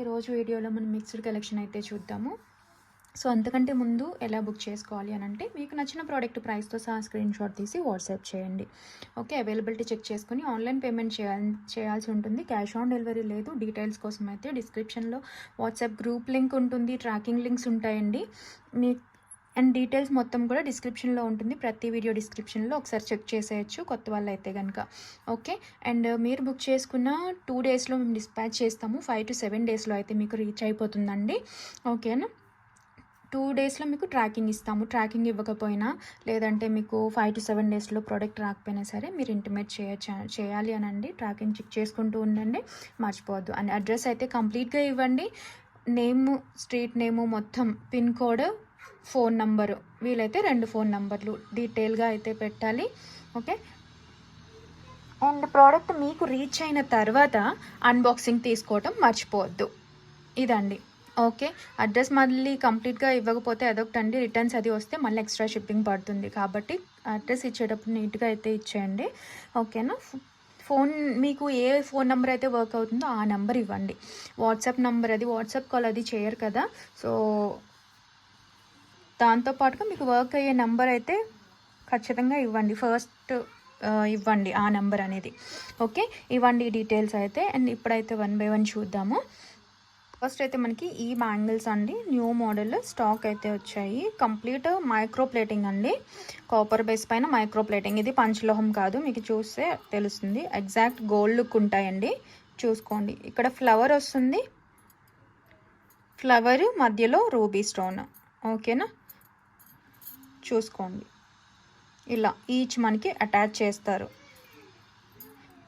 ఈరోజు వీడియోలో మనం మిక్స్డ్ కలెక్షన్ అయితే చూద్దాము. సో అంతకంటే ముందు ఎలా బుక్ చేసుకోవాలి అని అంటే మీకు నచ్చిన ప్రోడక్ట్ ప్రైస్తో సహా స్క్రీన్ షాట్ తీసి వాట్సాప్ చేయండి. ఓకే అవైలబిలిటీ చెక్ చేసుకుని ఆన్లైన్ పేమెంట్ చేయాలి చేయాల్సి ఉంటుంది. క్యాష్ ఆన్ డెలివరీ లేదు. డీటెయిల్స్ కోసం అయితే డిస్క్రిప్షన్లో వాట్సాప్ గ్రూప్ లింక్ ఉంటుంది. ట్రాకింగ్ లింక్స్ ఉంటాయండి. మీ అండ్ డీటెయిల్స్ మొత్తం కూడా డిస్క్రిప్షన్లో ఉంటుంది. ప్రతి వీడియో డిస్క్రిప్షన్లో ఒకసారి చెక్ చేసేయచ్చు కొత్త వాళ్ళు అయితే కనుక ఓకే? అండ్ మీరు బుక్ చేసుకున్న టూ డేస్లో మేము డిస్పాచ్ చేస్తాము. ఫైవ్ టు సెవెన్ డేస్లో అయితే మీకు రీచ్ అయిపోతుందండి. ఓకేనా? టూ డేస్లో మీకు ట్రాకింగ్ ఇస్తాము. ట్రాకింగ్ ఇవ్వకపోయినా లేదంటే మీకు ఫైవ్ టు సెవెన్ డేస్లో ప్రోడక్ట్ రాకపోయినా సరే మీరు ఇంటిమేట్ చేయొచ్చు చేయాలి అని అండి ట్రాకింగ్ చెక్ చేసుకుంటూ ఉండండి. మర్చిపోవద్దు. అండ్ అడ్రస్ అయితే కంప్లీట్గా ఇవ్వండి. నేము స్ట్రీట్ నేము మొత్తం పిన్ కోడ్ ఫోన్ నంబరు. వీలైతే రెండు ఫోన్ నంబర్లు డీటెయిల్గా అయితే పెట్టాలి. ఓకే? అండ్ ప్రోడక్ట్ మీకు రీచ్ అయిన తర్వాత అన్బాక్సింగ్ తీసుకోవటం మర్చిపోవద్దు. ఇదండి. ఓకే? అడ్రస్ మళ్ళీ కంప్లీట్గా ఇవ్వకపోతే అదొకటి అండి రిటర్న్స్ అది వస్తే మళ్ళీ ఎక్స్ట్రా షిప్పింగ్ పడుతుంది. కాబట్టి అడ్రస్ ఇచ్చేటప్పుడు నీట్గా అయితే ఇచ్చేయండి. ఓకేనా? ఫోన్ మీకు ఏ ఫోన్ నెంబర్ అయితే వర్క్ అవుతుందో ఆ నెంబర్ ఇవ్వండి. వాట్సాప్ నెంబర్ అది. వాట్సాప్ కాల్ అది చేయరు కదా. సో దాంతోపాటుగా మీకు వర్క్ అయ్యే నెంబర్ అయితే ఖచ్చితంగా ఇవ్వండి. ఫస్ట్ ఇవ్వండి ఆ నెంబర్ అనేది. ఓకే ఇవ్వండి డీటెయిల్స్ అయితే. అండ్ ఇప్పుడైతే వన్ బై వన్ చూద్దాము. ఫస్ట్ అయితే మనకి ఈ బ్యాంగిల్స్ అండి. న్యూ మోడల్ స్టాక్ అయితే వచ్చాయి. కంప్లీట్ మైక్రో ప్లేటింగ్ అండి. కాపర్ బేస్ పైన మైక్రో ప్లేటింగ్ ఇది పంచలోహం కాదు. మీకు చూస్తే తెలుస్తుంది. ఎగ్జాక్ట్ గోల్డ్ లుక్ ఉంటాయండి. చూసుకోండి. ఇక్కడ ఫ్లవర్ వస్తుంది. ఫ్లవర్ మధ్యలో రూబీ స్టోన్ ఓకేనా చూసుకోండి. ఇలా ఈచ్ మనకి అటాచ్ చేస్తారు.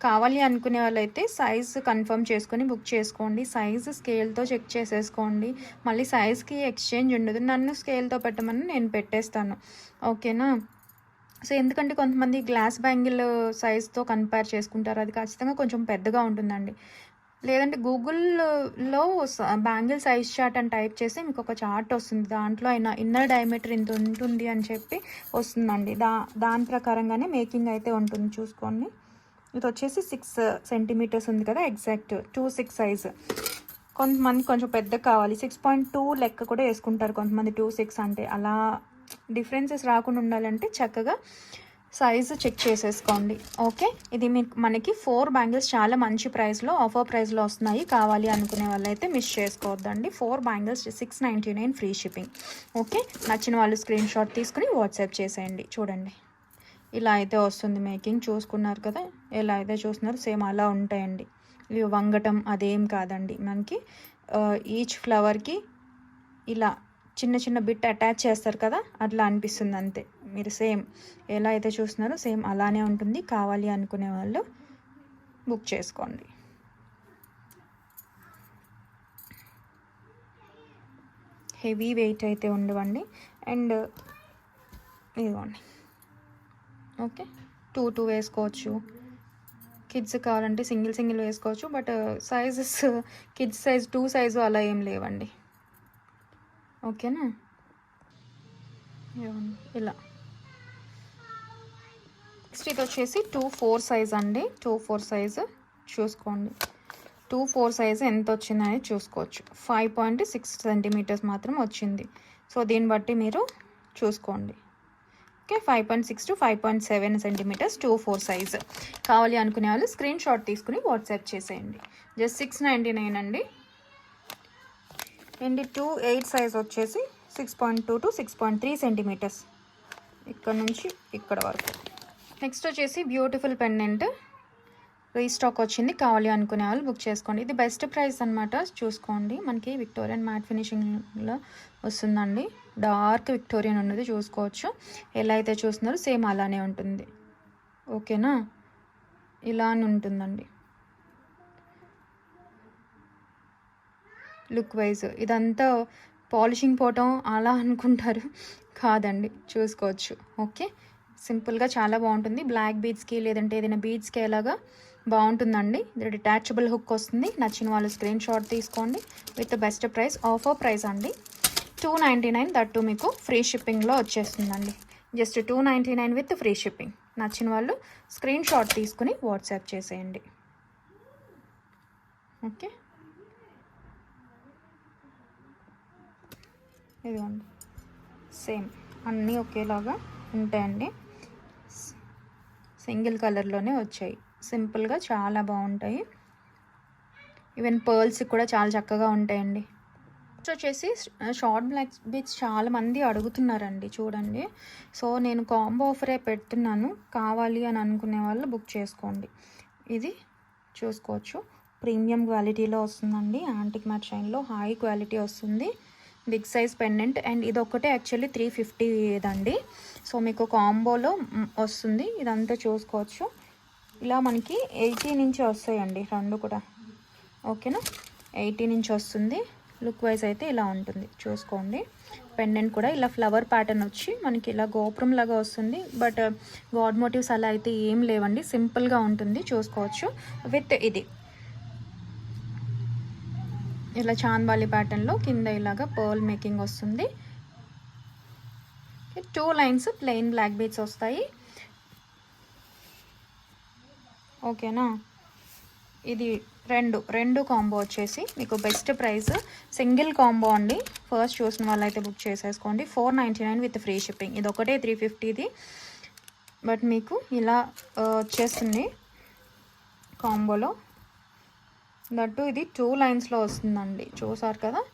కావాలి అనుకునే వాళ్ళైతే సైజ్ కన్ఫర్మ్ చేసుకొని బుక్ చేసుకోండి. సైజ్ స్కేల్తో చెక్ చేసేసుకోండి. మళ్ళీ సైజ్కి ఎక్స్చేంజ్ ఉండదు. నన్ను స్కేల్తో పెట్టమని నేను పెట్టేస్తాను. ఓకేనా సో ఎందుకంటే కొంతమంది గ్లాస్ బ్యాంగిల్ సైజ్తో కంపేర్ చేసుకుంటారు. అది ఖచ్చితంగా కొంచెం పెద్దగా ఉంటుందండి. లేదంటే గూగుల్లో బ్యాంగిల్ సైజ్ చార్ట్ అని టైప్ చేసి మీకు ఒక చార్ట్ వస్తుంది. దాంట్లో అయినా ఇన్నర్ డయామీటర్ ఇంత ఉంటుంది అని చెప్పి వస్తుందండి. దా దాని ప్రకారంగానే మేకింగ్ అయితే ఉంటుంది చూసుకోండి. ఇది వచ్చేసి సిక్స్ సెంటీమీటర్స్ ఉంది కదా ఎగ్జాక్ట్ టూ సిక్స్ సైజ్. కొంతమంది కొంచెం పెద్ద కావాలి. సిక్స్ పాయింట్ టూ లెక్క కూడా వేసుకుంటారు కొంతమంది టూ సిక్స్ అంటే. అలా డిఫరెన్సెస్ రాకుండా ఉండాలంటే చక్కగా సైజు చెక్ చేసేసుకోండి. ఓకే? ఇది మీకు మనకి ఫోర్ బ్యాంగిల్స్ చాలా మంచి ప్రైస్లో ఆఫర్ ప్రైస్లో వస్తున్నాయి. కావాలి అనుకునే వాళ్ళైతే మిస్ చేసుకోవద్దండి. Four bangles six ninety nine free shipping. Okay? నచ్చిన వాళ్ళు స్క్రీన్ షాట్ తీసుకుని వాట్సాప్ చేసేయండి. చూడండి. ఇలా అయితే వస్తుంది మేకింగ్. చూసుకున్నారు కదా? ఎలా అయితే చూస్తున్నారు సేమ్ అలా ఉంటాయండి. ఇవి వంగటం అదేం కాదండి. మనకి ఈచ్ ఫ్లవర్కి ఇలా చిన్న చిన్న బిట్ అటాచ్ చేస్తారు కదా అట్లా అనిపిస్తుంది అంతే. మీరు సేమ్ ఎలా అయితే చూస్తున్నారో సేమ్ అలానే ఉంటుంది. కావాలి అనుకునే వాళ్ళు బుక్ చేసుకోండి. హెవీ వెయిట్ అయితే ఉండవండి. అండ్ ఇదిగోండి. ఓకే. టూ టూ వేసుకోవచ్చు. కిడ్స్ కావాలంటే సింగిల్ సింగిల్ వేసుకోవచ్చు. But sizes kids size two size అలా ఏం లేవండి. ఓకేనా? ఇలా. నెక్స్ట్ ఇది వచ్చేసి టూ ఫోర్ సైజ్ అండి. టూ ఫోర్ సైజు చూసుకోండి. టూ ఫోర్ సైజు ఎంత వచ్చిందని చూసుకోవచ్చు. ఫైవ్ పాయింట్ సిక్స్ సెంటీమీటర్స్ మాత్రం వచ్చింది. సో దీన్ని బట్టి మీరు చూసుకోండి. Okay five point six to five point seven centimetres two four size కావాలి అనుకునే వాళ్ళు స్క్రీన్ షాట్ తీసుకుని వాట్సాప్ చేసేయండి. జస్ట్ సిక్స్ నైంటీ నైన్ అండి. అండ్ టూ ఎయిట్ సైజ్ వచ్చేసి six point two to six point three centimetres. ఇక్కడ నుంచి ఇక్కడ వరకు. నెక్స్ట్ వచ్చేసి బ్యూటిఫుల్ పెండెంట్. రీస్టాక్ వచ్చింది. కావాలి అనుకునే వాళ్ళు బుక్ చేసుకోండి. ఇది బెస్ట్ ప్రైస్ అనమాట చూసుకోండి. మనకి విక్టోరియన్ మ్యాట్ ఫినిషింగ్లో వస్తుందండి. డార్క్ విక్టోరియన్ ఉన్నది. చూసుకోవచ్చు. ఎలా అయితే చూస్తున్నారో సేమ్ అలానే ఉంటుంది. ఓకేనా? ఇలా ఉంటుందండి. Look wise. ఇదంతా పాలిషింగ్ పోవటం అలా అనుకుంటారు. కాదండి చూసుకోవచ్చు. ఓకే? సింపుల్గా చాలా బాగుంటుంది. బ్లాక్ బీడ్స్కి లేదంటే ఏదైనా బీడ్స్కి ఎలాగా బాగుంటుందండి. ఇది డిటాచబుల్ హుక్ వస్తుంది. నచ్చిన వాళ్ళు స్క్రీన్ షాట్ తీసుకోండి. With best price offer price అండి. టూ నైంటీ నైన్ దట్టు మీకు ఫ్రీ షిప్పింగ్లో వచ్చేస్తుందండి. Just two ninety nine with free shipping. నచ్చిన వాళ్ళు స్క్రీన్ షాట్ తీసుకుని వాట్సాప్ చేసేయండి. ఓకే? ఇదిగోండి. సేమ్ అన్నీ ఒకేలాగా ఉంటాయండి. సింగిల్ కలర్లోనే వచ్చాయి. సింపుల్గా చాలా బాగుంటాయి. ఈవెన్ పర్ల్స్ కూడా చాలా చక్కగా ఉంటాయండి. నెక్స్ట్ వచ్చేసి షార్ట్ బ్లాక్ బీచ్ చాలా మంది అడుగుతున్నారండి చూడండి. సో నేను కాంబో ఆఫరే పెడుతున్నాను. కావాలి అని అనుకునే వాళ్ళు బుక్ చేసుకోండి. ఇది చూసుకోవచ్చు. ప్రీమియం క్వాలిటీలో వస్తుందండి. యాంటిక్ మ్యాట్ షైన్లో హై క్వాలిటీ వస్తుంది. బిగ్ సైజ్ పెండెంట్ అండ్ ఇది ఒకటే యాక్చువల్లీ త్రీ ఫిఫ్టీ ఇదండి. సో మీకు కాంబోలో వస్తుంది. ఇదంతా చూసుకోవచ్చు. ఇలా మనకి ఎయిటీ నుంచి వస్తాయండి రెండు కూడా. ఓకేనా? ఎయిటీ నుంచి వస్తుంది. లుక్ వైజ్ అయితే ఇలా ఉంటుంది. చూసుకోండి. పెండెంట్ కూడా ఇలా ఫ్లవర్ ప్యాటర్న్ వచ్చి మనకి ఇలా గోపురం లాగా వస్తుంది. బట్ గాడ్ మోటివ్స్ అలా అయితే ఏం లేవండి. సింపుల్గా ఉంటుంది. చూసుకోవచ్చు. విత్ ఇది. ఇలా చాంద్వాలి ప్యాటర్న్లో కింద ఇలాగా పర్ల్ మేకింగ్ వస్తుంది. Two lines plain black beads వస్తాయి. ఓకేనా ఇది రెండు రెండు కాంబో వచ్చేసి మీకు బెస్ట్ ప్రైస్ సింగిల్ కాంబో అండి. ఫస్ట్ చూసిన వాళ్ళైతే బుక్ చేసేసుకోండి. Four ninety nine with free shipping ఇది ఒకటే త్రీ ఫిఫ్టీది బట్ మీకు ఇలా uh, వచ్చేస్తుంది కాంబోలో దట్టు ఇది టూ లైన్స్లో వస్తుందండి. చూసారు కదా?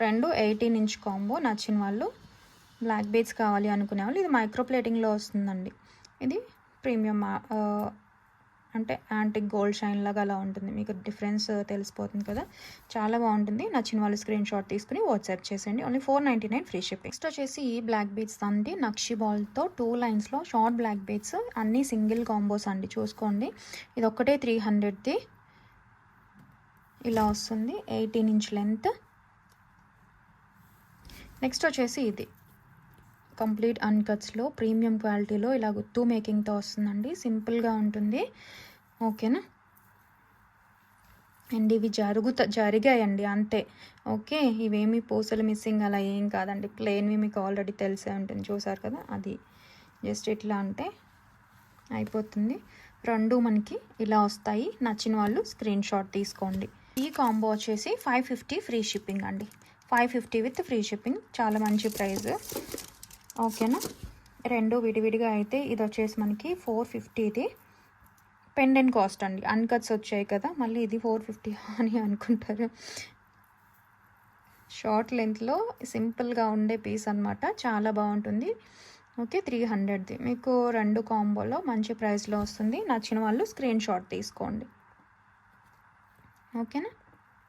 రెండు ఎయిటీన్ ఇంచ్ కాంబో నచ్చిన వాళ్ళు బ్లాక్ బీడ్స్ కావాలి అనుకునే వాళ్ళు ఇది మైక్రో ప్లేటింగ్లో వస్తుందండి. ఇది ప్రీమియం అంటే యాంటిక్ గోల్డ్ షైన్ లాగా అలా ఉంటుంది. మీకు డిఫరెన్స్ తెలిసిపోతుంది కదా? చాలా బాగుంటుంది. నచ్చిన వాళ్ళు స్క్రీన్ షాట్ తీసుకుని వాట్సాప్ చేసేయండి. Only four ninety nine free shipping. Next వచ్చేసి ఈ బ్లాక్ బీట్స్ అండి నక్షి బాల్తో టూ లైన్స్లో షార్ట్ బ్లాక్ బీట్స్. అన్నీ సింగిల్ కాంబోస్ అండి. చూసుకోండి. ఇది ఒక్కటే త్రీ హండ్రెడ్ది. ఇలా వస్తుంది. ఎయిటీన్ ఇంచ్ లెంత్ నెక్స్ట్ వచ్చేసి ఇది. కంప్లీట్ అన్కట్స్లో ప్రీమియం క్వాలిటీలో ఇలా గుత్తు మేకింగ్తో వస్తుందండి. సింపుల్గా ఉంటుంది. ఓకేనా? అండ్ ఇవి జరుగుత జరిగాయండి అంతే. ఓకే? ఇవేమి పూసలు మిస్సింగ్ అలా ఏం కాదండి. ప్లెయిన్వి మీకు ఆల్రెడీ తెలిసే ఉంటుంది. చూసారు కదా? అది జస్ట్ ఇట్లా అంటే అయిపోతుంది. రెండు మనకి ఇలా వస్తాయి. నచ్చిన వాళ్ళు స్క్రీన్ షాట్ తీసుకోండి. ఈ కాంబో వచ్చేసి ఫైవ్ ఫిఫ్టీ ఫ్రీ షిప్పింగ్ అండి. Five fifty with free shipping చాలా మంచి ప్రైస్. ఓకేనా? రెండు విడివిడిగా అయితే ఇది వచ్చేసి మనకి ఫోర్ ఫిఫ్టీది పెండెంట్ కాస్ట్ అండి. అన్కట్స్ వచ్చాయి కదా మళ్ళీ ఇది ఫోర్ ఫిఫ్టీ అని అనుకుంటారు. షార్ట్ లెంత్లో సింపుల్గా ఉండే పీస్ అన్నమాట. చాలా బాగుంటుంది. ఓకే త్రీ హండ్రెడ్ది మీకు రెండు కాంబోలో మంచి ప్రైస్లో వస్తుంది. నచ్చిన వాళ్ళు స్క్రీన్ షాట్ తీసుకోండి. ఓకేనా?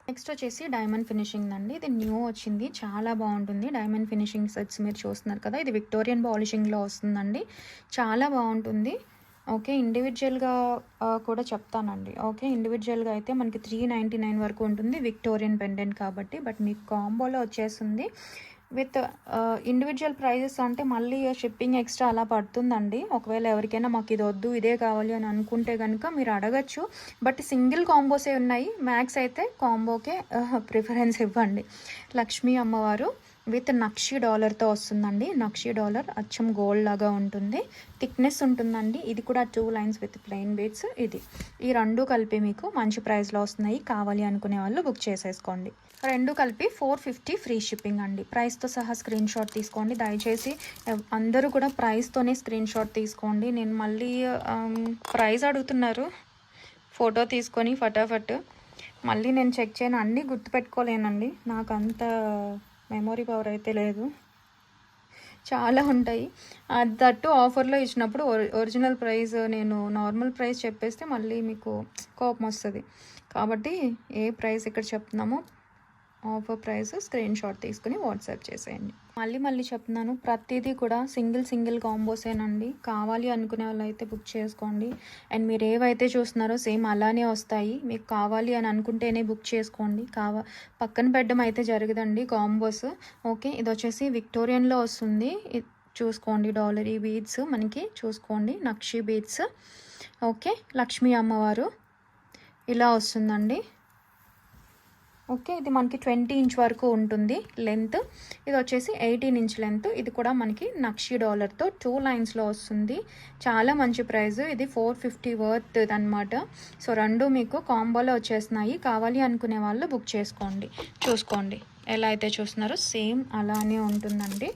నెక్స్ట్ వచ్చేసి డైమండ్ ఫినిషింగ్ అండి. ఇది న్యూ వచ్చింది. చాలా బాగుంటుంది. డైమండ్ ఫినిషింగ్ సెట్స్ మీరు చూస్తున్నారు కదా. ఇది విక్టోరియన్ పాలిషింగ్లో వస్తుందండి. చాలా బాగుంటుంది. ఓకే ఇండివిజువల్గా కూడా చెప్తానండి. ఓకే ఇండివిజువల్గా అయితే మనకి త్రీ నైంటీ నైన్ వరకు ఉంటుంది విక్టోరియన్ పెండెంట్ కాబట్టి. బట్ మీకు కాంబోలో వచ్చేస్తుంది. విత్ ఇండివిజువల్ ప్రైజెస్ అంటే మళ్ళీ షిప్పింగ్ ఎక్స్ట్రా అలా పడుతుందండి. ఒకవేళ ఎవరికైనా మాకు ఇది వద్దు ఇదే కావాలి అని అనుకుంటే కనుక మీరు అడగచ్చు. బట్ సింగిల్ కాంబోసే ఉన్నాయి మ్యాక్స్ అయితే కాంబోకే ప్రిఫరెన్స్ ఇవ్వండి. లక్ష్మీ అమ్మవారు విత్ నక్షి డాలర్తో వస్తుందండి. నక్షి డాలర్ అచ్చం గోల్డ్ లాగా ఉంటుంది. థిక్నెస్ ఉంటుందండి. ఇది కూడా two lines with plain beads ఇది. ఈ రెండు కలిపి మీకు మంచి ప్రైస్లో వస్తున్నాయి. కావాలి అనుకునే వాళ్ళు బుక్ చేసేసుకోండి. రెండు కలిపి ఫోర్ ఫిఫ్టీ ఫ్రీ షిప్పింగ్ అండి. ప్రైస్తో సహా స్క్రీన్ షాట్ తీసుకోండి. దయచేసి అందరూ కూడా ప్రైస్తోనే స్క్రీన్ షాట్ తీసుకోండి. నేను మళ్ళీ ప్రైస్ అడుగుతున్నారు. ఫోటో తీసుకొని ఫటాఫట్. మళ్ళీ నేను చెక్ చేయను. అన్నీ గుర్తుపెట్టుకోలేనండి. నాకు అంత మెమొరీ పవర్ అయితే లేదు. చాలా ఉంటాయి. అది దట్టు ఆఫర్లో ఇచ్చినప్పుడు ఒరి- ఒరిజినల్ ప్రైస్ నేను నార్మల్ ప్రైస్ చెప్పేస్తే మళ్ళీ మీకు కోపం వస్తుంది. కాబట్టి ఏ ప్రైస్ ఇక్కడ చెప్తున్నామో ఆఫర్ ప్రైస్ స్క్రీన్ షాట్ తీసుకుని వాట్సాప్ చేసేయండి. మళ్ళీ మళ్ళీ చెప్తున్నాను ప్రతిదీ కూడా సింగిల్ సింగిల్ కాంబోసేనండి కావాలి అనుకునే వాళ్ళు అయితే బుక్ చేసుకోండి. అండ్ మీరు ఏవైతే చూస్తున్నారో సేమ్ అలానే వస్తాయి. మీకు కావాలి అని అనుకుంటేనే బుక్ చేసుకోండి. కావా పక్కన పెట్టడం అయితే జరగదండి కాంబోస్. ఓకే ఇది వచ్చేసి విక్టోరియన్లో వస్తుంది. చూసుకోండి డాలరీ బీడ్స్ మనకి చూసుకోండి. నక్షి బీడ్స్. ఓకే లక్ష్మీ అమ్మవారు. ఇలా వస్తుందండి. ఓకే ఇది మనకి ట్వంటీ ఇంచ్ వరకు ఉంటుంది లెంత్. ఇది వచ్చేసి ఎయిటీన్ ఇంచ్ లెంత్. ఇది కూడా మనకి నక్షి డాలర్తో టూ లైన్స్లో వస్తుంది. చాలా మంచి ప్రైస్. ఇది ఫోర్ ఫిఫ్టీ వర్త్ అనమాట సో రెండు మీకు కాంబోలో వచ్చేస్తున్నాయి. కావాలి అనుకునే వాళ్ళు బుక్ చేసుకోండి. చూసుకోండి. ఎలా అయితే చూస్తున్నారో సేమ్ అలానే ఉంటుందండి.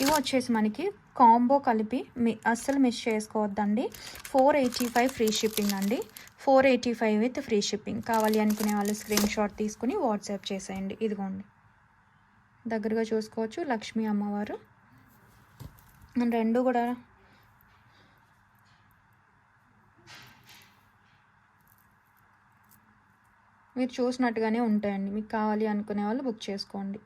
ఇవి వచ్చేసి మనకి కాంబో కలిపి మీ అస్సలు మిస్ చేసుకోవద్దండి. Four eighty five free shipping అండి. Four eighty five with free shipping. కావాలి అనుకునే వాళ్ళు స్క్రీన్ షాట్ తీసుకుని వాట్సాప్ చేసేయండి. ఇదిగోండి. దగ్గరగా చూసుకోవచ్చు లక్ష్మీ అమ్మవారు. రెండు కూడా మీరు చూసినట్టుగానే ఉంటాయండి. మీకు కావాలి అనుకునే వాళ్ళు బుక్ చేసుకోండి.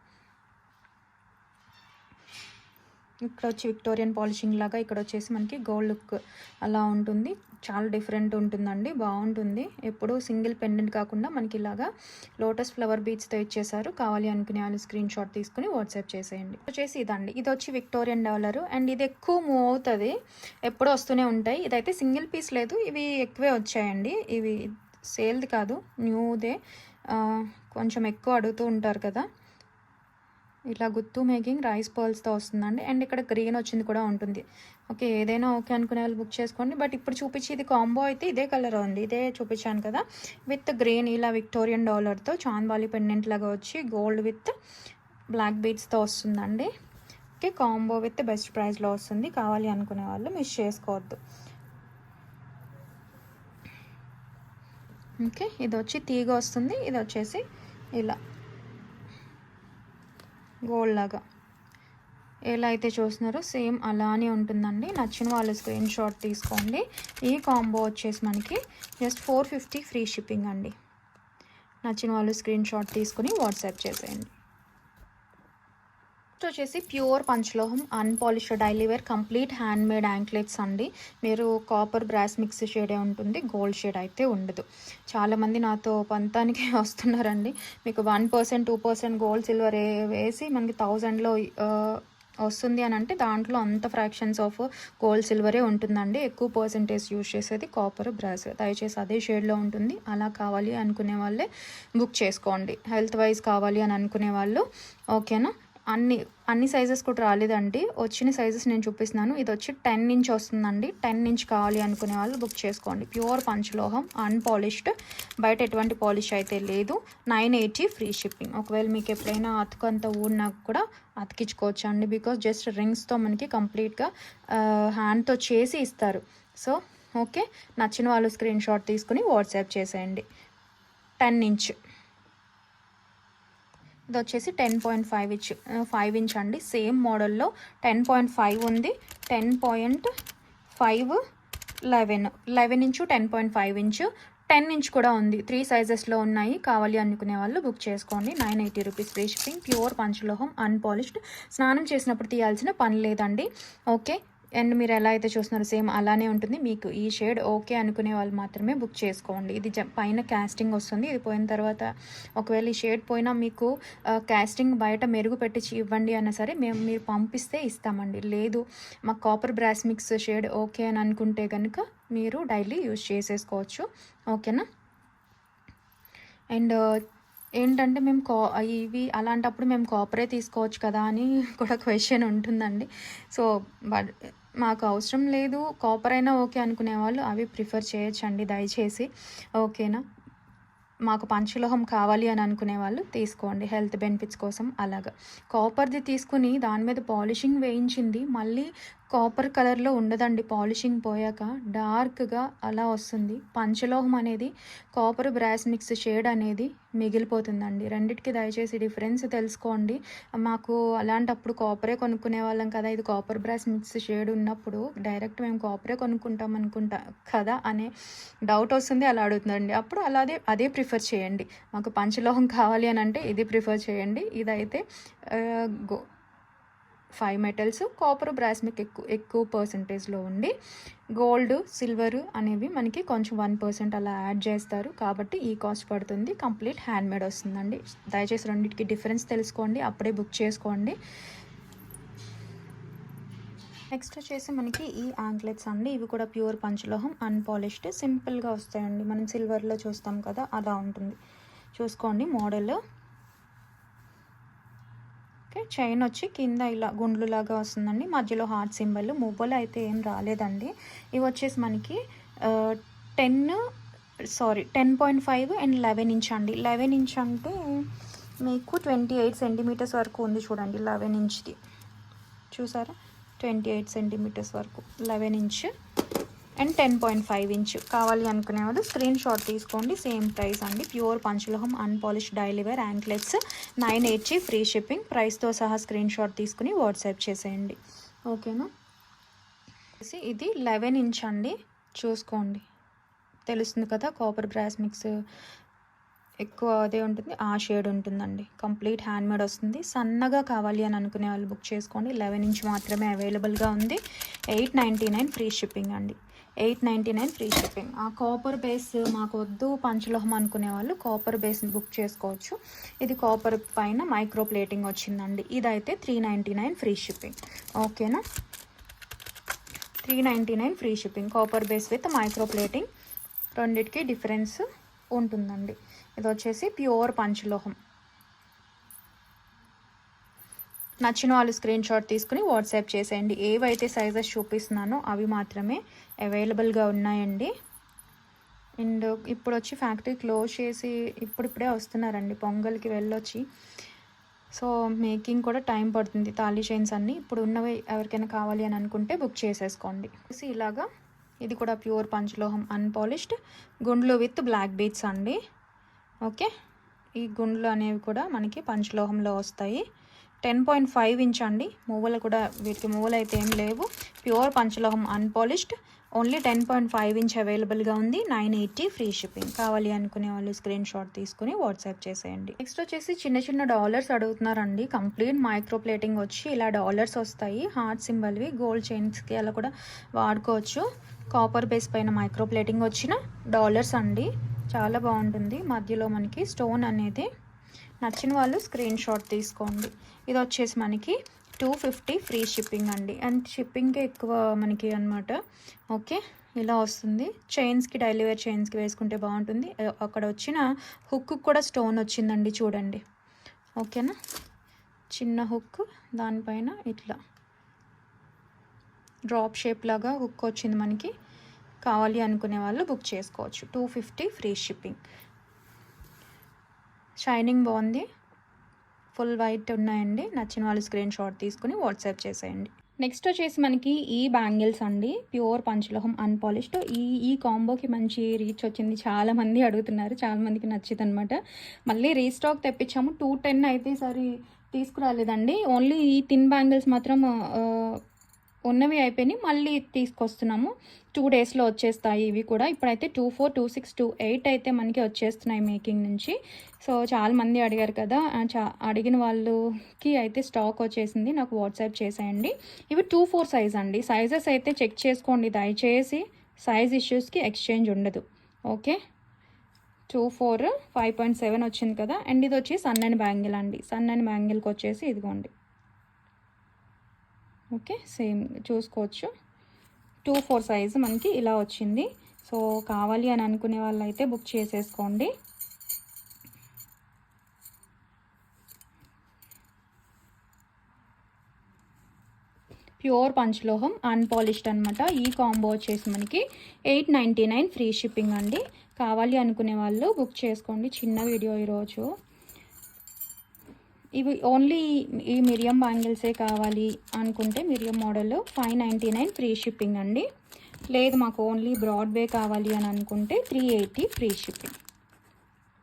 ఇక్కడ వచ్చి విక్టోరియన్ పాలిషింగ్ లాగా ఇక్కడ వచ్చేసి మనకి గోల్డ్ లుక్ అలా ఉంటుంది. చాలా డిఫరెంట్ ఉంటుందండి. బాగుంటుంది. ఎప్పుడు సింగిల్ పెండెంట్ కాకుండా మనకి ఇలాగా లోటస్ ఫ్లవర్ బీచ్తో ఇచ్చేసారు కావాలి అనుకునే వాళ్ళు స్క్రీన్ షాట్ తీసుకుని వాట్సాప్ చేసేయండి. వచ్చేసి ఇదండి. ఇది వచ్చి విక్టోరియన్ డెవలర్ అండ్ ఇది ఎక్కువ మూవ్ అవుతుంది ఎప్పుడు వస్తూనే ఉంటాయి. ఇదైతే సింగిల్ పీస్ లేదు. ఇవి ఎక్కువే వచ్చాయండి. ఇవి సేల్ది కాదు న్యూదే. కొంచెం ఎక్కువ అడుగుతూ ఉంటారు కదా. ఇలా గుత్తు మేకింగ్ రైస్ పర్ల్స్తో వస్తుందండి. అండ్ ఇక్కడ గ్రీన్ వచ్చింది కూడా ఉంటుంది. ఓకే ఏదైనా ఓకే అనుకునే వాళ్ళు బుక్ చేసుకోండి. బట్ ఇప్పుడు చూపించి ఇది కాంబో అయితే ఇదే కలర్ ఉంది. ఇదే చూపించాను కదా. విత్ గ్రీన్ ఇలా విక్టోరియన్ డాలర్తో చాంద్బాలి పెండెంట్ లాగా వచ్చి గోల్డ్ విత్ బ్లాక్ బీట్స్తో వస్తుందండి. ఓకే కాంబో విత్ బెస్ట్ ప్రైస్లో వస్తుంది. కావాలి అనుకునే వాళ్ళు మిస్ చేసుకోవద్దు. ఓకే ఇది వచ్చి తీగ వస్తుంది. ఇది వచ్చేసి ఇలా గోల్డ్ లాగా. ఎలా అయితే చూస్తున్నారో సేమ్ అలానే ఉంటుందండి. నచ్చిన వాళ్ళు స్క్రీన్ షాట్ తీసుకోండి. ఈ కాంబో వచ్చేసి మనకి just four fifty free shipping అండి. నచ్చిన వాళ్ళు స్క్రీన్ షాట్ తీసుకుని వాట్సాప్ చేసేయండి. నెక్స్ట్ వచ్చేసి pure పంచలోహం unpolished daily wear complete hand made anklets అండి. మీరు కాపర్ బ్రాస్ మిక్స్ షేడే ఉంటుంది గోల్డ్ షేడ్ అయితే ఉండదు. చాలామంది నాతో పంతానికి వస్తున్నారండి. మీకు one percent two percent gold silver వేసి మనకి థౌజండ్లో వస్తుంది అని అంటే దాంట్లో అంత ఫ్రాక్షన్స్ ఆఫ్ గోల్డ్ సిల్వరే ఉంటుందండి. ఎక్కువ పర్సంటేజ్ యూజ్ చేసేది కాపర్ బ్రాస్ దయచేసి అదే షేడ్లో ఉంటుంది. అలా కావాలి అనుకునే వాళ్ళే బుక్ చేసుకోండి. హెల్త్ వైజ్ కావాలి అని అనుకునే వాళ్ళు ఓకేనా? అన్ని అన్ని సైజెస్ కూడా రాలేదండి. వచ్చిన సైజెస్ నేను చూపిస్తున్నాను. ఇది వచ్చి టెన్ ఇంచ్ వస్తుందండి. టెన్ ఇంచ్ కావాలి అనుకునే వాళ్ళు బుక్ చేసుకోండి. ప్యూర్ పంచలోహం అన్పాలిష్డ్ బయట ఎటువంటి పాలిష్ అయితే లేదు. నైన్ ఎయిటీ ఫ్రీ షిప్పింగ్ ఒకవేళ మీకు ఎప్పుడైనా అతుకు ఊడినా కూడా అతికించుకోవచ్చు అండి బికాస్ జస్ట్ రింగ్స్తో మనకి కంప్లీట్గా హ్యాండ్తో చేసి ఇస్తారు. సో ఓకే నచ్చిన వాళ్ళు స్క్రీన్ షాట్ తీసుకుని వాట్సాప్ చేసేయండి. టెన్ ఇంచ్ ఇది వచ్చేసి ten point five inch five inch అండి. సేమ్ మోడల్లో టెన్ పాయింట్ ఫైవ్ ఉంది ten point five eleven. Eleven inch ten point five inch. Ten inch కూడా ఉంది. త్రీ సైజెస్లో ఉన్నాయి కావాలి అనుకునే వాళ్ళు బుక్ చేసుకోండి. Nine eighty rupees free shipping pure పంచలోహం unpolished. స్నానం చేసినప్పుడు తీయాల్సిన పని లేదండి. ఓకే. అండ్ మీరు ఎలా అయితే చూస్తున్నారో సేమ్ అలానే ఉంటుంది. మీకు ఈ షేడ్ ఓకే అనుకునే వాళ్ళు మాత్రమే బుక్ చేసుకోండి. ఇది పైన క్యాస్టింగ్ వస్తుంది. ఇది పోయిన తర్వాత ఒకవేళ ఈ షేడ్ పోయినా మీకు క్యాస్టింగ్ బయట మెరుగు పెట్టించి ఇవ్వండి అన్నా సరే మేము మీరు పంపిస్తే ఇస్తామండి. లేదు మా copper brass mix shade okay అని అనుకుంటే కనుక మీరు డైలీ యూజ్ చేసేసుకోవచ్చు. ఓకేనా? అండ్ ఏంటంటే మేము కా ఇవి అలాంటప్పుడు మేము కాపరే తీసుకోవచ్చు కదా అని కూడా క్వశ్చన్ ఉంటుందండి. సో బట్ మాకు అవసరం లేదు. కాపర్ అయినా ఓకే అనుకునే వాళ్ళు అవి ప్రిఫర్ చేయొచ్చండి దయచేసి. ఓకేనా మాకు పంచలోహం కావాలి అని అనుకునే వాళ్ళు తీసుకోండి. హెల్త్ బెనిఫిట్స్ కోసం అలాగా. కాపర్ది తీసుకుని దాని మీద పాలిషింగ్ వేయించింది. మళ్ళీ కాపర్ కలర్లో ఉండదండి పాలిషింగ్ పోయాక. డార్క్గా అలా వస్తుంది. పంచలోహం అనేది కాపర్ బ్రాస్ మిక్స్ షేడ్ అనేది మిగిలిపోతుందండి. రెండిటికి దయచేసి డిఫరెన్స్ తెలుసుకోండి. మాకు అలాంటప్పుడు కాపరే కొనుక్కునే వాళ్ళం కదా ఇది కాపర్ బ్రాస్ మిక్స్ షేడ్ ఉన్నప్పుడు డైరెక్ట్ మేము కాపరే కొనుక్కుంటాం అనుకుంటా కదా అనే డౌట్ వస్తుంది అలా అడుగుతుందండి. అప్పుడు అలాగే అదే ప్రిఫర్ చేయండి. మాకు పంచలోహం కావాలి అని అంటే ఇది ప్రిఫర్ చేయండి. ఇదైతే go five metals copper brass mix ఎక్కువ ఎక్కువ పర్సంటేజ్లో ఉండి గోల్డ్ సిల్వర్ అనేవి మనకి కొంచెం వన్ పర్సెంట్ అలా యాడ్ చేస్తారు. కాబట్టి ఈ కాస్ట్ పడుతుంది. కంప్లీట్ హ్యాండ్ మేడ్ వస్తుందండి. దయచేసి రెండింటికి డిఫరెన్స్ తెలుసుకోండి. అప్పుడే బుక్ చేసుకోండి. నెక్స్ట్ వచ్చేసి మనకి ఈ యాంక్లెట్స్ అండి. ఇవి కూడా ప్యూర్ పంచలోహం అన్పాలిష్డ్ సింపుల్గా వస్తాయండి. మనం సిల్వర్లో చూస్తాం కదా అలా ఉంటుంది. చూసుకోండి మోడల్ ఓకే చైన్ వచ్చి కింద ఇలా గుండ్లులాగా వస్తుందండి. మధ్యలో హార్ట్ సింబల్ మూబోలు అయితే ఏం రాలేదండి. ఇవి వచ్చేసి మనకి ten sorry ten point five and eleven inch అండి. లెవెన్ ఇంచ్ అంటే మీకు ట్వంటీ ఎయిట్ సెంటీమీటర్స్ వరకు ఉంది చూడండి లెవెన్ ఇంచ్ది. చూసారా? ట్వంటీ ఎయిట్ సెంటీమీటర్స్ వరకు eleven inch. And ten point five inch కావాలి అనుకునే వాళ్ళు స్క్రీన్ షాట్ తీసుకోండి. సేమ్ ప్రైస్ అండి. Pure పంచలోహం unpolish daily wear anklets nine eighty free shipping. ప్రైస్తో సహా స్క్రీన్ షాట్ తీసుకుని వాట్సాప్ చేసేయండి. ఓకేనా? ఇది లెవెన్ ఇంచ్ అండి. చూసుకోండి. తెలుస్తుంది కదా కాపర్ బ్రాస్ మిక్స్ ఎక్కువ అదే ఉంటుంది ఆ షేడ్ ఉంటుందండి. కంప్లీట్ హ్యాండ్ మేడ్ వస్తుంది. సన్నగా కావాలి అని అనుకునే వాళ్ళు బుక్ చేసుకోండి. లెవెన్ ఇంచ్ మాత్రమే అవైలబుల్గా ఉంది. Eight ninety nine free shipping అండి. Eight ninety nine free shipping. ఆ కాపర్ బేస్ మాకు వద్దు పంచలోహం అనుకునే వాళ్ళు కాపర్ బేస్ని బుక్ చేసుకోవచ్చు. ఇది కాపర్ పైన మైక్రో ప్లేటింగ్ వచ్చిందండి. ఇదైతే three ninety nine free shipping. ఓకేనా? Three ninety nine free shipping. Copper base with micro plating రెండిటికి డిఫరెన్స్ ఉంటుందండి. ఇది వచ్చేసి ప్యూర్ పంచలోహం. నచ్చిన వాళ్ళు స్క్రీన్ షాట్ తీసుకుని వాట్సాప్ చేసేయండి. ఏవైతే సైజెస్ చూపిస్తున్నానో అవి మాత్రమే అవైలబుల్గా ఉన్నాయండి. అండ్ ఇప్పుడు వచ్చి ఫ్యాక్టరీ క్లోజ్ చేసి ఇప్పుడిప్పుడే వస్తున్నారండి. పొంగల్కి వెళ్ళొచ్చి. సో మేకింగ్ కూడా టైం పడుతుంది. తాళీ చైన్స్ అన్నీ ఇప్పుడు ఉన్నవి ఎవరికైనా కావాలి అని అనుకుంటే బుక్ చేసేసుకోండి. ఇలాగా ఇది కూడా ప్యూర్ పంచలోహం అన్పాలిష్డ్ గుండ్లు విత్ బ్లాక్ బీట్స్ అండి. ఓకే? ఈ గుండ్లు అనేవి కూడా మనకి పంచలోహంలో వస్తాయి. టెన్ పాయింట్ ఫైవ్ ఇంచ్ అండి. మూవలు కూడా వీటికి మూవలు అయితే ఏం లేవు. Pure పంచలోహం unpolished. Only ten point five inch అవైలబుల్గా ఉంది. Nine eighty free shipping. కావాలి అనుకునే వాళ్ళు స్క్రీన్ షాట్ తీసుకుని వాట్సాప్ చేసేయండి. నెక్స్ట్ వచ్చేసి చిన్న చిన్న డాలర్స్ అడుగుతున్నారండి. కంప్లీట్ మైక్రో ప్లేటింగ్ వచ్చి ఇలా డాలర్స్ వస్తాయి. హార్ట్ సింబల్వి గోల్డ్ చైన్స్కి అలా కూడా వాడుకోవచ్చు. కాపర్ బేస్ పైన మైక్రో ప్లేటింగ్ వచ్చిన డాలర్స్ అండి. చాలా బాగుంటుంది. మధ్యలో మనకి స్టోన్ అనేది నచ్చిన వాళ్ళు స్క్రీన్ షాట్ తీసుకోండి. ఇది వచ్చేసి మనకి టూ ఫిఫ్టీ ఫ్రీ షిప్పింగ్ అండి. అండ్ షిప్పింగ్కే ఎక్కువ మనకి అనమాట ఓకే? ఇలా వస్తుంది. చైన్స్కి డైలీ వేర్ చైన్స్కి వేసుకుంటే బాగుంటుంది. అక్కడ వచ్చిన హుక్ కూడా స్టోన్ వచ్చిందండి చూడండి. ఓకేనా? చిన్న హుక్ దానిపైన ఇట్లా డ్రాప్ షేప్ లాగా హుక్ వచ్చింది మనకి. కావాలి అనుకునే వాళ్ళు బుక్ చేసుకోవచ్చు. Two fifty free shipping shining బాగుంది. ఫుల్ వైట్ ఉన్నాయండి. నచ్చిన వాళ్ళు స్క్రీన్ షాట్ తీసుకుని వాట్సాప్ చేసేయండి. నెక్స్ట్ వచ్చేసి మనకి ఈ బ్యాంగిల్స్ అండి. ప్యూర్ పంచలోహం అన్పాలిష్డ్ ఈ ఈ కాంబోకి మంచి రీచ్ వచ్చింది. చాలామంది అడుగుతున్నారు. చాలామందికి నచ్చింది అనమాట మళ్ళీ రీస్టాక్ తెప్పించాము. టూ టెన్ అయితే సరి తీసుకురాలేదండి. ఓన్లీ ఈ థిన్ బ్యాంగిల్స్ మాత్రం ఉన్నవి అయిపోయినాయి. మళ్ళీ తీసుకొస్తున్నాము. టూ డేస్లో వచ్చేస్తాయి ఇవి కూడా. ఇప్పుడైతే two four two six two eight అయితే మనకి వచ్చేస్తున్నాయి మేకింగ్ నుంచి. సో చాలా మంది అడిగారు కదా. చా అడిగిన వాళ్ళకి అయితే స్టాక్ వచ్చేసింది. నాకు వాట్సాప్ చేసేయండి. ఇవి టూ ఫోర్ సైజ్ అండి. సైజెస్ అయితే చెక్ చేసుకోండి. దయచేసి సైజ్ ఇష్యూస్కి ఎక్స్చేంజ్ ఉండదు. Okay two four five point seven వచ్చింది కదా. అండ్ ఇది వచ్చి సన్నని బ్యాంగిల్ అండి. సన్నని బ్యాంగిల్కి వచ్చేసి ఇదిగోండి. ఓకే సేమ్ చూసుకోవచ్చు. టూ ఫోర్ సైజు మనకి ఇలా వచ్చింది. సో కావాలి అని అనుకునే వాళ్ళు అయితే బుక్ చేసేసుకోండి. ప్యూర్ పంచలోహం అన్పాలిష్డ్ అనమాట ఈ కాంబో వచ్చేసి మనకి eight ninety nine free shipping అండి. కావాలి అనుకునే వాళ్ళు బుక్ చేసుకోండి. చిన్న వీడియో ఈరోజు. ఇవి ఓన్లీ ఈ మిరియం బ్యాంగిల్సే కావాలి అనుకుంటే మిరియం model five ninety nine free shipping అండి. లేదు మాకు ఓన్లీ బ్రాడ్వే కావాలి అని అనుకుంటే three eighty free shipping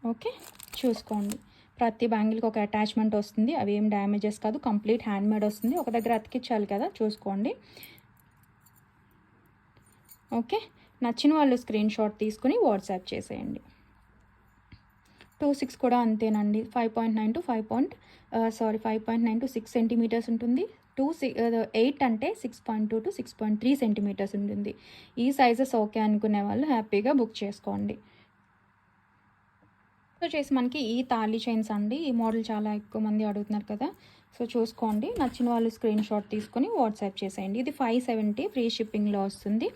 okay చూసుకోండి. ప్రతి బ్యాంగిల్కి ఒక అటాచ్మెంట్ వస్తుంది. అవి ఏం డ్యామేజెస్ కాదు. కంప్లీట్ హ్యాండ్మేడ్ వస్తుంది. ఒక దగ్గర అతికించాలి కదా? చూసుకోండి. ఓకే నచ్చిన వాళ్ళు స్క్రీన్ షాట్ తీసుకుని వాట్సాప్ చేసేయండి. టూ సిక్స్ కూడా అంతేనండి. Five point nine to five point sorry five point nine to six centimetres ఉంటుంది. టూ ఎయిట్ uh, అంటే six point two to six point three centimetres ఉంటుంది. ఈ సైజెస్ ఓకే అనుకునే వాళ్ళు హ్యాపీగా బుక్ చేసుకోండి. సో చేసి మనకి ఈ తాళీ చైన్స్ అండి. ఈ మోడల్ చాలా ఎక్కువ మంది అడుగుతున్నారు కదా. సో చూసుకోండి. నచ్చిన వాళ్ళు స్క్రీన్ షాట్ తీసుకొని వాట్సాప్ చేసేయండి. ఇది ఫైవ్ సెవెంటీ ఫ్రీ షిప్పింగ్లో వస్తుంది.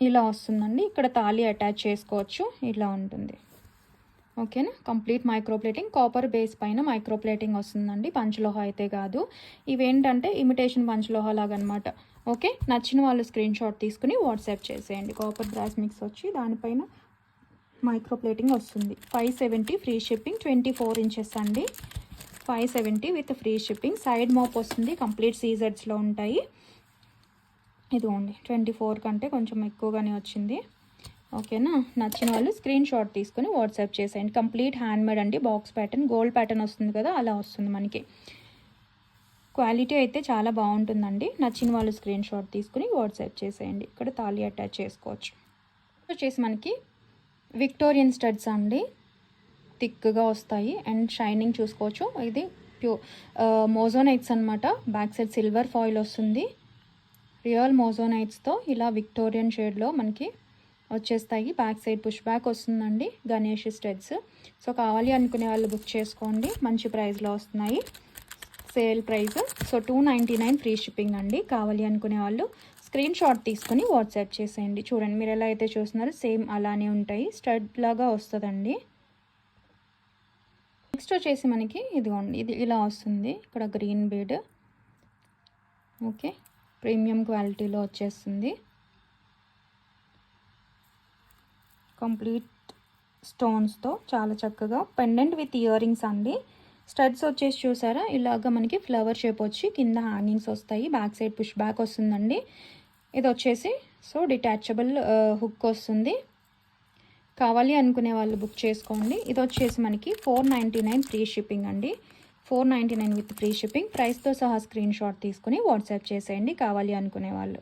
ఇలా వస్తుందండి. ఇక్కడ తాళి అటాచ్ చేసుకోవచ్చు. ఇలా ఉంటుంది. ఓకేనా? Complete microplating. కాపర్ బేస్ పైన మైక్రోప్లేటింగ్ వస్తుందండి. పంచలోహ అయితే కాదు. ఇవేంటంటే ఇమిటేషన్ పంచలోహ లాగా ఓకే? నచ్చిన వాళ్ళు స్క్రీన్ షాట్ తీసుకుని వాట్సాప్ చేసేయండి. కాపర్ బ్రాస్ మిక్స్ వచ్చి దానిపైన మైక్రోప్లేటింగ్ వస్తుంది. Five seventy free shipping. Twenty four inches అండి. Five seventy with free shipping. Side mop వస్తుంది. కంప్లీట్ సీజర్స్లో ఉంటాయి. ఇదిగోండి ట్వంటీ ఫోర్ కంటే కొంచెం ఎక్కువగానే వచ్చింది. ఓకేనా? నచ్చిన వాళ్ళు స్క్రీన్ షాట్ తీసుకొని వాట్సాప్ చేసేయండి. కంప్లీట్ హ్యాండ్ మేడ్ అండి బాక్స్ ప్యాటర్న్ గోల్డ్ ప్యాటర్న్ వస్తుంది కదా అలా వస్తుంది మనకి. క్వాలిటీ అయితే చాలా బాగుంటుందండి. నచ్చిన వాళ్ళు స్క్రీన్ షాట్ తీసుకుని వాట్సాప్ చేసేయండి. ఇక్కడ తాళి అటాచ్ చేసుకోవచ్చు. వచ్చేసి మనకి విక్టోరియన్ స్టడ్స్ అండి. థిక్గా వస్తాయి. అండ్ షైనింగ్ చూసుకోవచ్చు. ఇది ప్యూ మోజోనైట్స్ అనమాట బ్యాక్ సైడ్ సిల్వర్ ఫాయిల్ వస్తుంది. రియల్ మోజోనైట్స్తో ఇలా విక్టోరియన్ షేడ్లో మనకి వచ్చేస్తాయి. బ్యాక్ సైడ్ పుష్ బ్యాక్ వస్తుందండి. గణేష్ స్టెడ్స్. సో కావాలి అనుకునే వాళ్ళు బుక్ చేసుకోండి. మంచి ప్రైస్లో వస్తున్నాయి. Sale price. So two ninety nine free shipping అండి. కావాలి అనుకునే వాళ్ళు స్క్రీన్ షాట్ తీసుకొని వాట్సాప్ చేసేయండి. చూడండి మీరు ఎలా అయితే చూస్తున్నారో సేమ్ అలానే ఉంటాయి. స్టడ్ లాగా వస్తుందండి. నెక్స్ట్ వచ్చేసి మనకి ఇదిగోండి ఇది ఇలా వస్తుంది. ఇక్కడ గ్రీన్ బీడ్. ఓకే. ప్రీమియం క్వాలిటీలో వచ్చేస్తుంది. కంప్లీట్ స్టోన్స్తో చాలా చక్కగా పెండెంట్ విత్ ఇయర్ రింగ్స్ అండి. స్టడ్స్ వచ్చేసి చూసారా? ఇలాగ మనకి ఫ్లవర్ షేప్ వచ్చి కింద హ్యాంగింగ్స్ వస్తాయి బ్యాక్ సైడ్ పుష్ బ్యాక్ వస్తుందండి. ఇది వచ్చేసి సో డిటాచబుల్ హుక్ వస్తుంది. కావాలి అనుకునే వాళ్ళు బుక్ చేసుకోండి. ఇది వచ్చేసి మనకి four ninety nine free shipping అండి. Four ninety nine with free shipping. ప్రైస్తో సహా స్క్రీన్ షాట్ తీసుకుని వాట్సాప్ చేసేయండి. కావాలి అనుకునే వాళ్ళు